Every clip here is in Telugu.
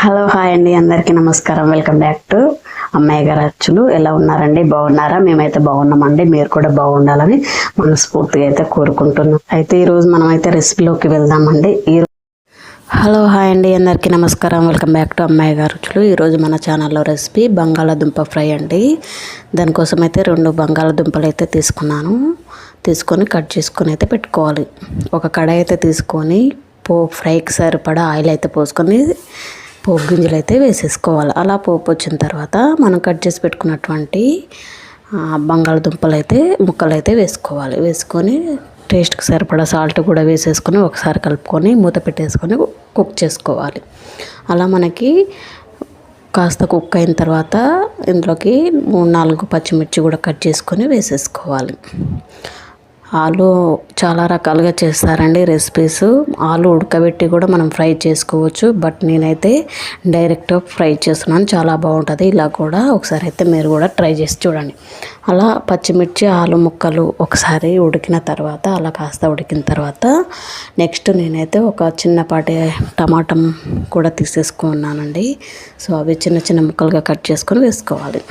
హలో హాయ్ అండి. అందరికీ నమస్కారం. వెల్కమ్ బ్యాక్ టు అమ్మాయి గారు అచ్చులు. ఎలా ఉన్నారండి? బాగున్నారా? మేమైతే బాగున్నామండి. మీరు కూడా బాగుండాలని మనస్ఫూర్తిగా అయితే కోరుకుంటున్నాం. అయితే ఈరోజు మనం అయితే రెసిపీలోకి వెళ్దామండి. ఈ హలో హాయ్ అండి. అందరికీ నమస్కారం. వెల్కమ్ బ్యాక్ టు అమ్మాయి గారు రుచులు ఈరోజు మన ఛానల్లో రెసిపీ బంగాళాదుంప ఫ్రై అండి. దానికోసం అయితే రెండు బంగాళాదుంపలు అయితే తీసుకున్నాను. తీసుకొని కట్ చేసుకొని అయితే పెట్టుకోవాలి. ఒక కడాయి అయితే తీసుకొని పో ఫ్రైకి సరిపడా ఆయిల్ అయితే పోసుకొని పోపు గింజలు అయితే వేసేసుకోవాలి. అలా పోపు వచ్చిన తర్వాత మనం కట్ చేసి పెట్టుకున్నటువంటి బంగాళదుంపలు అయితే ముక్కలు అయితే వేసుకోవాలి. వేసుకొని టేస్ట్కి సరిపడా సాల్ట్ కూడా వేసేసుకొని ఒకసారి కలుపుకొని మూత పెట్టేసుకొని కుక్ చేసుకోవాలి. అలా మనకి కాస్త కుక్ అయిన తర్వాత ఇందులోకి మూడు నాలుగు పచ్చిమిర్చి కూడా కట్ చేసుకొని వేసేసుకోవాలి. ఆలు చాలా రకాలుగా చేస్తారండి రెసిపీస్ ఆలు ఉడకబెట్టి కూడా మనం ఫ్రై చేసుకోవచ్చు. బట్ నేనైతే డైరెక్ట్ ఫ్రై చేస్తున్నాను. చాలా బాగుంటుంది. ఇలా కూడా ఒకసారి అయితే మీరు కూడా ట్రై చేసి చూడండి. అలా పచ్చిమిర్చి ఆలు ముక్కలు ఒకసారి ఉడికిన తర్వాత అలా కాస్త ఉడికిన తర్వాత నెక్స్ట్ నేనైతే ఒక చిన్నపాటి టమాటం కూడా తీసేసుకున్నానండి. సో అవి చిన్న చిన్న ముక్కలుగా కట్ చేసుకొని వేసుకోవాలి.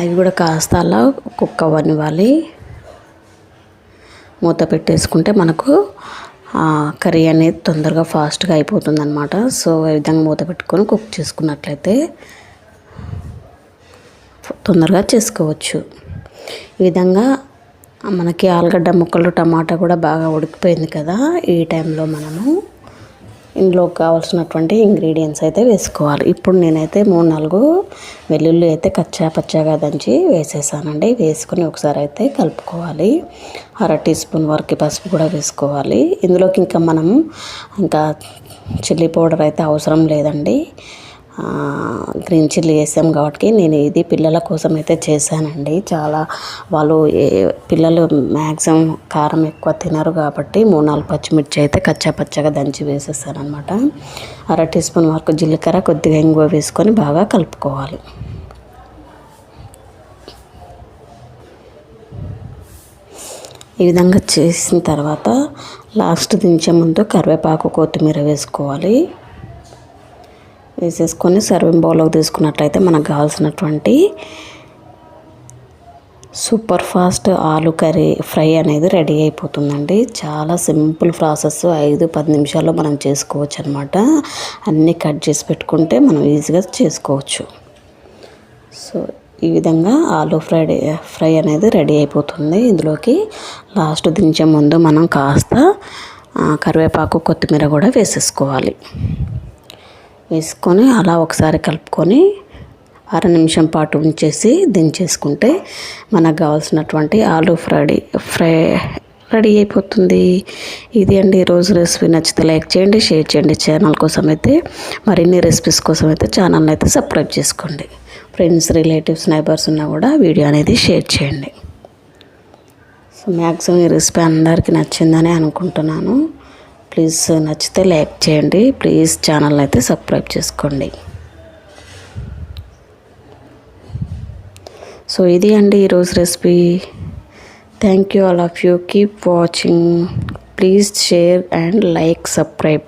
అవి కూడా కాస్త అలా కుక్ అవ్వనివ్వాలి మూత పెట్టేసుకుంటే మనకు కర్రీ అనేది తొందరగా ఫాస్ట్గా అయిపోతుంది అనమాట సో ఈ విధంగా మూత పెట్టుకొని కుక్ చేసుకున్నట్లయితే తొందరగా చేసుకోవచ్చు. ఈ విధంగా మనకి ఆలుగడ్డ ముక్కలు టమాటా కూడా బాగా ఉడికిపోయింది కదా ఈ టైంలో మనము. ఇందులోకి కావాల్సినటువంటి ఇంగ్రీడియంట్స్ అయితే వేసుకోవాలి. ఇప్పుడు నేనైతే మూడు నాలుగు వెల్లుల్లి అయితే కచ్చా పచ్చాగా దంచి వేసేసానండి. వేసుకొని ఒకసారి అయితే కలుపుకోవాలి. అర టీ స్పూన్ వరకు పసుపు కూడా వేసుకోవాలి. ఇందులోకి ఇంకా మనం ఇంకా చిల్లీ పౌడర్ అయితే అవసరం లేదండి. గ్రీన్ చిల్లీ వేసాం కాబట్టి నేను ఇది పిల్లల కోసం అయితే చేశానండి. చాలా వాళ్ళు ఏ- పిల్లలు మ్యాక్సిమం కారం ఎక్కువ తినరు కాబట్టి మూడు నాలుగు పచ్చిమిర్చి అయితే కచ్చా పచ్చగా దంచి వేసేసాను అనమాట అర టీ స్పూన్ వరకు జీలకర్ర కొద్దిగా ఇంగువ వేసుకొని బాగా కలుపుకోవాలి. ఈ విధంగా చేసిన తర్వాత లాస్ట్ దించే ముందు కరివేపాకు కొత్తిమీర వేసుకోవాలి. వేసేసుకొని సర్వింగ్ బౌల్లోకి తీసుకున్నట్లయితే మనకు కావాల్సినటువంటి సూపర్ ఫాస్ట్ ఆలు కర్రీ ఫ్రై అనేది రెడీ అయిపోతుందండి. చాలా సింపుల్ ప్రాసెస్ ఐదు పది నిమిషాల్లో మనం చేసుకోవచ్చు అనమాట అన్నీ కట్ చేసి పెట్టుకుంటే మనం ఈజీగా చేసుకోవచ్చు. సో ఈ విధంగా ఆలు ఫ్రై ఫ్రై అనేది రెడీ అయిపోతుంది. ఇందులోకి లాస్ట్ దించే ముందు మనం కాస్త కరివేపాకు కొత్తిమీర కూడా వేసేసుకోవాలి. వేసుకొని అలా ఒకసారి కలుపుకొని అర నిమిషం పాటు ఉంచేసి దించేసుకుంటే మనకు కావాల్సినటువంటి ఆలు ఫ్రైడీ ఫ్రై రెడీ అయిపోతుంది. ఇది అండి ఈరోజు రెసిపీ. నచ్చితే లైక్ చేయండి షేర్ చేయండి. ఛానల్ కోసం అయితే మరిన్ని రెసిపీస్ కోసం అయితే ఛానల్ని అయితే సబ్స్క్రైబ్ చేసుకోండి. ఫ్రెండ్స్ రిలేటివ్స్ నైబర్స్ ఉన్నా కూడా వీడియో అనేది షేర్ చేయండి. సో మ్యాక్సిమం ఈ రెసిపీ అందరికీ నచ్చిందని అనుకుంటున్నాను. ప్లీజ్ నచ్చితే లైక్ చేయండి. ప్లీజ్ ఛానల్ అయితే సబ్స్క్రైబ్ చేసుకోండి. సో ఇది అండి ఈరోజు recipe. Thank you all of you keep watching please share and like subscribe